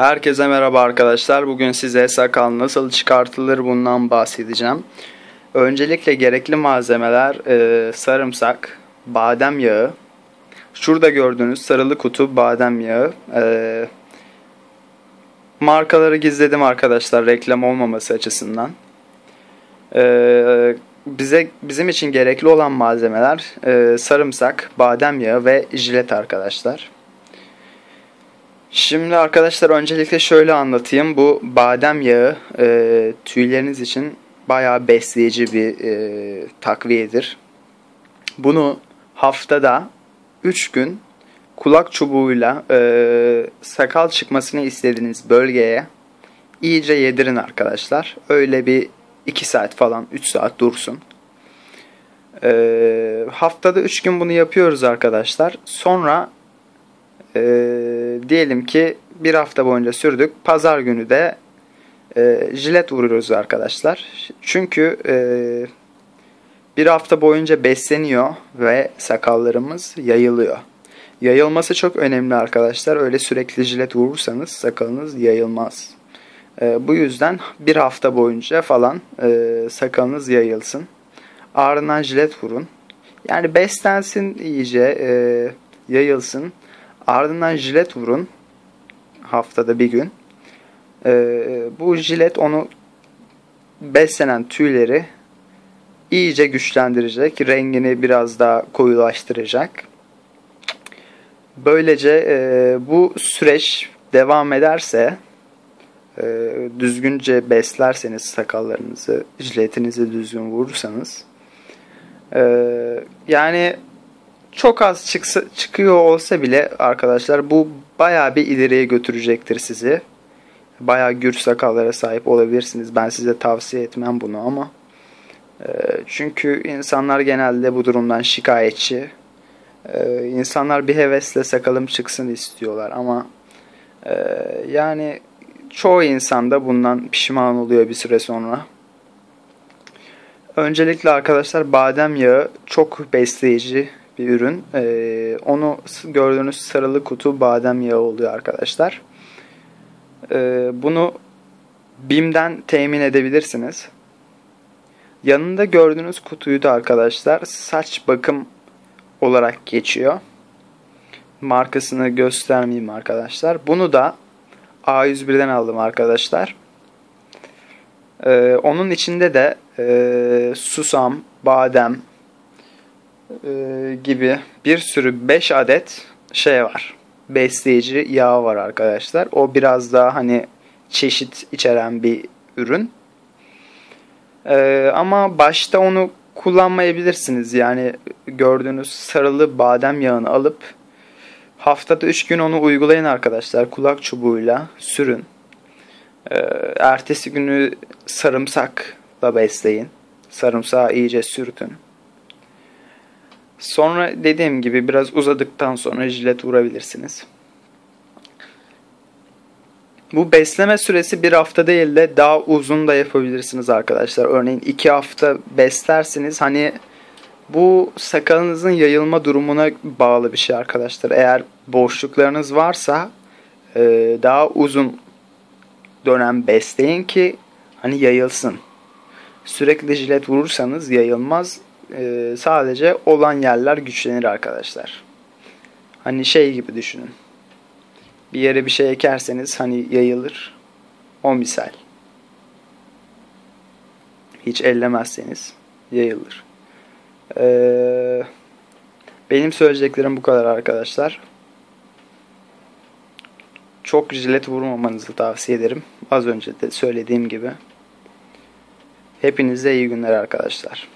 Herkese merhaba arkadaşlar. Bugün size sakal nasıl çıkartılır bundan bahsedeceğim. Öncelikle gerekli malzemeler e, sarımsak, badem yağı. Şurada gördüğünüz sarılı kutu badem yağı. E, markaları gizledim arkadaşlar reklam olmaması açısından. E, bize bizim için gerekli olan malzemeler e, sarımsak, badem yağı ve jilet arkadaşlar. Şimdi arkadaşlar öncelikle şöyle anlatayım. Bu badem yağı e, tüyleriniz için bayağı besleyici bir e, takviyedir. Bunu haftada 3 gün kulak çubuğuyla e, sakal çıkmasını istediğiniz bölgeye iyice yedirin arkadaşlar. Öyle bir 2 saat falan 3 saat dursun. E, haftada 3 gün bunu yapıyoruz arkadaşlar. Sonra e, diyelim ki bir hafta boyunca sürdük. Pazar günü de e, jilet vuruyoruz arkadaşlar. Çünkü e, bir hafta boyunca besleniyor ve sakallarımız yayılıyor. Yayılması çok önemli arkadaşlar. Öyle sürekli jilet vurursanız sakalınız yayılmaz. E, bu yüzden bir hafta boyunca falan e, sakalınız yayılsın. Ardından jilet vurun. Yani beslensin iyice, e, yayılsın. Ardından jilet vurun. Haftada bir gün. Ee, bu jilet onu beslenen tüyleri iyice güçlendirecek. Rengini biraz daha koyulaştıracak. Böylece e, bu süreç devam ederse e, düzgünce beslerseniz sakallarınızı, jiletinizi düzgün vurursanız e, yani çok az çıksa, çıkıyor olsa bile arkadaşlar bu baya bir ileriye götürecektir sizi. Baya gür sakallara sahip olabilirsiniz. Ben size tavsiye etmem bunu ama. E, çünkü insanlar genelde bu durumdan şikayetçi. E, insanlar bir hevesle sakalım çıksın istiyorlar ama e, yani çoğu insan da bundan pişman oluyor bir süre sonra. Öncelikle arkadaşlar badem yağı çok besleyici bir ürün. Ee, onu gördüğünüz sarılı kutu badem yağı oluyor arkadaşlar. Ee, bunu BİM'den temin edebilirsiniz. Yanında gördüğünüz kutuyu da arkadaşlar saç bakım olarak geçiyor. Markasını göstermeyeyim arkadaşlar. Bunu da A101'den aldım arkadaşlar. Ee, onun içinde de e, susam, badem, e, gibi bir sürü 5 adet şey var. Besleyici yağ var arkadaşlar. O biraz daha hani çeşit içeren bir ürün. E, ama başta onu kullanmayabilirsiniz. Yani gördüğünüz sarılı badem yağını alıp haftada 3 gün onu uygulayın arkadaşlar. Kulak çubuğuyla sürün. E, ertesi günü sarımsakla besleyin. Sarımsağı iyice sürtün. Sonra dediğim gibi biraz uzadıktan sonra jilet vurabilirsiniz. Bu besleme süresi bir hafta değil de daha uzun da yapabilirsiniz arkadaşlar. Örneğin iki hafta beslersiniz. Hani bu sakalınızın yayılma durumuna bağlı bir şey arkadaşlar. Eğer boşluklarınız varsa e, daha uzun dönem besleyin ki hani yayılsın. Sürekli jilet vurursanız yayılmaz e, sadece olan yerler güçlenir arkadaşlar. Hani şey gibi düşünün. Bir yere bir şey ekerseniz hani yayılır. O misal. Hiç ellemezseniz yayılır. Ee, benim söyleyeceklerim bu kadar arkadaşlar. Çok jilet vurmamanızı tavsiye ederim. Az önce de söylediğim gibi. Hepinize iyi günler arkadaşlar.